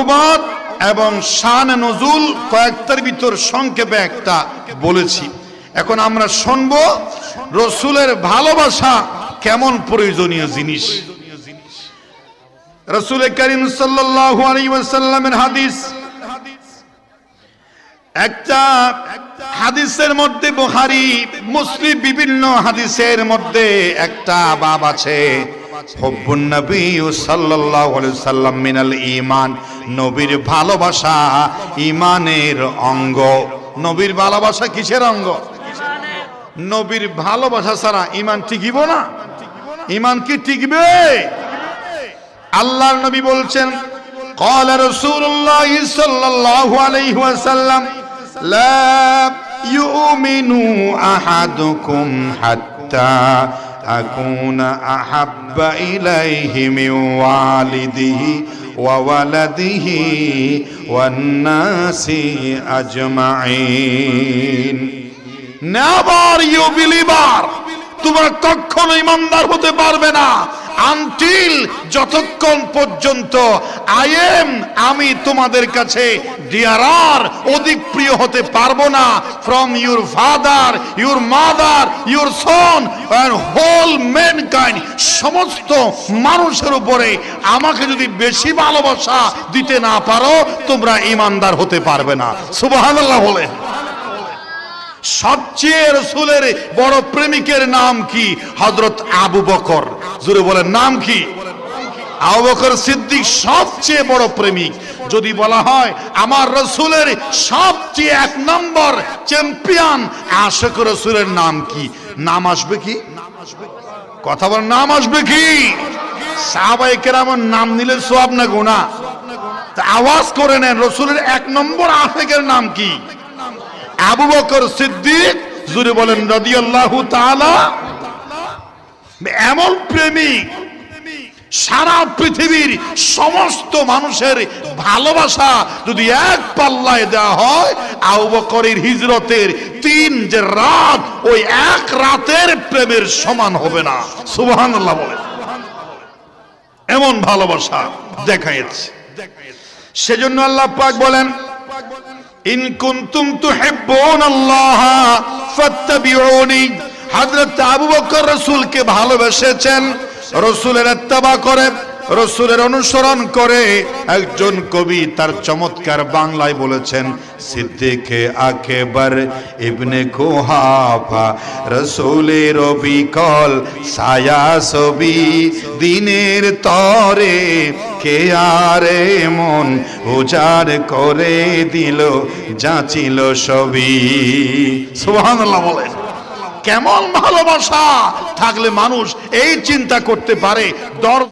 অনুবাদ এবং শান নজুল কয়েকটার ভিতর সংক্ষেপে একটা বলেছি। এখন আমরা শুনব রসুলের ভালোবাসা কেমন প্রয়োজনীয় জিনিস। রসুল করিম ওয়াসাল্লামের হাদিস। একটা হাদিসের মধ্যে বুখারী, মুসলিম বিভিন্ন হাদিসের মধ্যে একটা বাব আছে। হব্বুন নবী সাল্লাম মিনাল নবীর ভালোবাসা ঈমানের অঙ্গ নবীর ভালোবাসা কিসের অঙ্গ নবীর ভালোবাসা ছাড়া ঈমান টিকিব না ঈমান কি টিকবে আল্লাহর নবী বলছেন قال رسول الله صلى الله عليه وسلم لا يؤمن أحدكم حتى أكون أحب إليه من والده وولده والناس أجمعين Never you believer তোমরা কখনো ইমানদার হতে পারবে না আনটিল যতক্ষণ পর্যন্ত আই এম আমি তোমাদের কাছে ডিয়ারার অধিক প্রিয় হতে পারব না। From your father your mother your son and whole mankind সমস্ত মানুষের উপরে আমাকে যদি বেশি ভালোবাসা দিতে না পারো, তোমরা ইমানদার হতে পারবে না। সুবহানাল্লাহ বলে। সবচেয়ে রসুলের বড় প্রেমিকের নাম কি? হজরত আবু বকর। জুড়ে বলেন, নাম কি? আবু বকর সিদ্দিক সবচেয়ে বড় প্রেমিক। যদি বলা হয়, আমার রসুলের সবচেয়ে এক নম্বর চ্যাম্পিয়ন আশক রসুলের নাম কি? নাম আসবে কি? কথা বল নাম আসবে কি? সাহাবাই কেরামের নাম নিলে সোয়াব না গোনা আওয়াজ করে নেন, রসুলের এক নম্বর আশেকের নাম কি? আবু বকর সিদ্দিক জুড়ে বলেন, রাদিয়াল্লাহু তাআলা এমন প্রেমিক সারা পৃথিবীর সমস্ত মানুষের ভালোবাসা যদি এক পাল্লায় দেওয়া হয় বকরের হিজরতের তিন যে রাত, ওই এক রাতের প্রেমের সমান হবে না। সুবহানাল্লাহ বলে। এমন ভালোবাসা দেখাইছে সেজন্য আল্লাহ পাক বলেন, ইন কুনতুম তুহিব্বুন আল্লাহ ফাত্তাবিউনি। হযরত আবু বকর রাসূলকে ভালোবেসেছেন, রসুলের ইত্তেবা করে, রসুলের অনুসরণ করে একজন কবি তার চমৎকার বাংলায় বলেছেন, সিদ্দিকে আকেবার ইবনে কুহাফা রসুলের বিকল ছায়া ছবি, দিনের তরে কে আরে মন উজার করে দিল, যাচিল সবই। সুবহানাল্লাহ বলেন। কেমন ভালোবাসা থাকলে মানুষ এই চিন্তা করতে পারে? দর